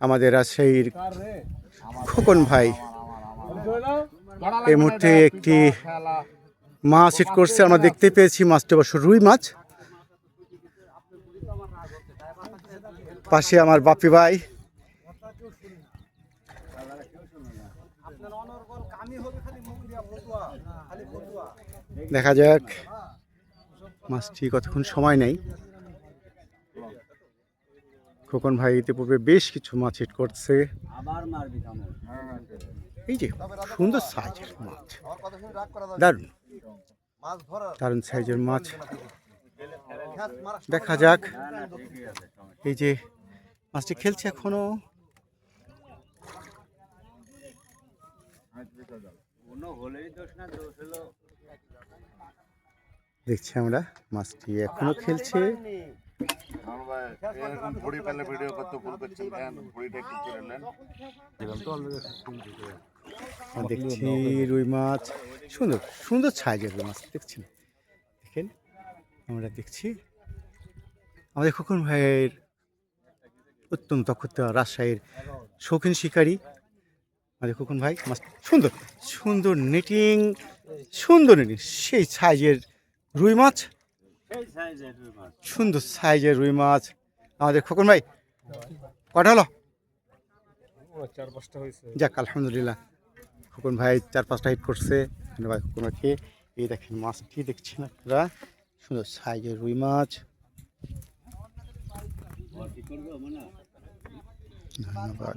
আমাদের রাজশাহীর খোকন ভাই এই মুহূর্তে একটি মাছ হিট করছে। আমরা দেখতে পেয়েছি মাছটি অবশ্য রুই মাছ। পাশে আমার বাপি ভাই। দেখা যাক মাছটি কতক্ষণ সময় নেই খোকন ভাই ইতিপূর্বে বেশ কিছু মাছ হিট করছে। এই যে সুন্দর সাইজের মাছ। দারুণ। দারুণ সাইজের মাছ। দেখা যাক। এই যে মাছটি খেলছে এখনও। দেখছি আমরা মাছটি এখনও খেলছে। এরকম ভুড়ি পেলে ভিডিও করতে ভুল করছেন কেন ভুড়িটা একটু করে নেন। দেখছি রুই মাছ সুন্দর সুন্দর সাইজের রুই মাছ দেখছেন? দেখেন আমরা দেখছি আমাদের খোকন ভাইয়ের অত্যন্ত দক্ষতা রাজশাহীর শৌখিন শিকারী। আমাদের খোকন ভাই মাছ সুন্দর সুন্দর নেটিং সুন্দর নেটিং সেই সাইজের রুই মাছ। সুন্দর সাইজের রুই মাছ। আমাদের খোকন ভাই। কটা হলো? চার পাঁচটা হয়েছে। যাক আলহামদুলিল্লাহ। খোকন ভাই চার পাঁচটা হিট করছে। ধন্যবাদ খোকন ভাইকে। এই দেখেন মাছটি দেখছেন আপনারা? সুন্দর সাইজের রুই মাছ। ধন্যবাদ।